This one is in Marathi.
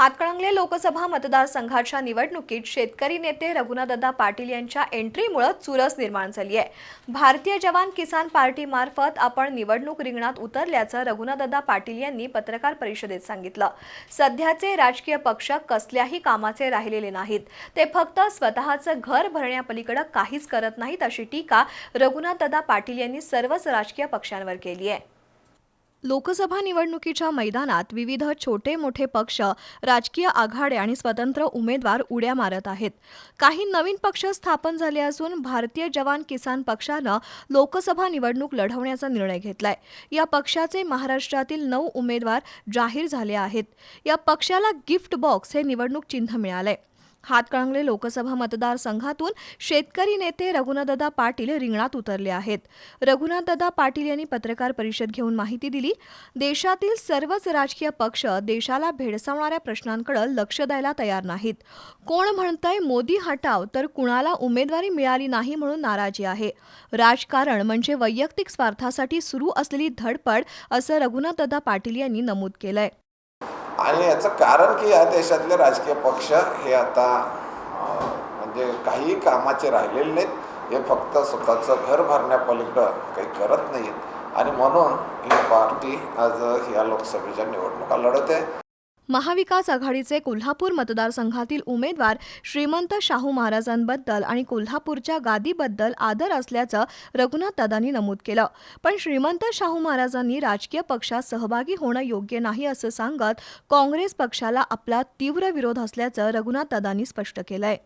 हातकणंगले लोकसभा मतदारसंघाच्या निवडणुकीत शेतकरी नेते रघुनादा पाटील यांच्या एंट्रीमुळे चुरस निर्माण झाली आहे. भारतीय जवान किसान पार्टीमार्फत आपण निवडणूक रिंगणात उतरल्याचं रघुनादा पाटील यांनी पत्रकार परिषदेत सांगितलं. सध्याचे राजकीय पक्ष कसल्याही कामाचे राहिलेले नाहीत. ते फक्त स्वतःचं घर भरण्यापलीकडे काहीच करत नाहीत अशी टीका रघुनाथदा पाटील यांनी सर्वच राजकीय पक्षांवर केली आहे. लोकसभा निवडणुकीच्या मैदानात विविध छोटे मोठे पक्ष राजकीय आघाडे आणि स्वतंत्र उमेदवार उड्या मारत आहेत. काही नवीन पक्ष स्थापन झाले असून भारतीय जवान किसान पक्षानं लोकसभा निवडणूक लढवण्याचा निर्णय घेतलाय. या पक्षाचे महाराष्ट्रातील नऊ उमेदवार जाहीर झाले आहेत. या पक्षाला गिफ्ट बॉक्स हे निवडणूक चिन्ह मिळालंय. हातकळंगले लोकसभा मतदारसंघातून शेतकरी नेते रघुनाथदा पाटील रिंगणात उतरले आहेत. रघुनाथदा पाटील यांनी पत्रकार परिषद घेऊन माहिती दिली देशातील सर्वच राजकीय पक्ष देशाला भेडसावणाऱ्या प्रश्नांकडे लक्ष द्यायला तयार नाहीत. कोण म्हणतंय मोदी हटाव तर कुणाला उमेदवारी मिळाली नाही म्हणून नाराजी आहे. राजकारण म्हणजे वैयक्तिक स्वार्थासाठी सुरू असलेली धडपड असं रघुनाथदा पाटील यांनी नमूद केलंय. आणि याचं कारण की या देशातले राजकीय पक्ष हे आता म्हणजे काही कामाचे राहिलेले नाहीत. हे फक्त स्वतःचं घर भरण्यापलीकडं काही करत नाहीत. आणि म्हणून ही पार्टी आज या लोकसभेच्या निवडणुका लढत आहे महाविकास आघाडीचे कोल्हापूर मतदारसंघातील उमेदवार श्रीमंत शाहू महाराजांबद्दल आणि कोल्हापूरच्या गादीबद्दल आदर असल्याचं रघुनाथदादांनी नमूद केलं. पण श्रीमंत शाहू महाराजांनी राजकीय पक्षात सहभागी होणं योग्य नाही असं सांगत काँग्रेस पक्षाला आपला तीव्र विरोध असल्याचं रघुनाथदादांनी स्पष्ट केलंय.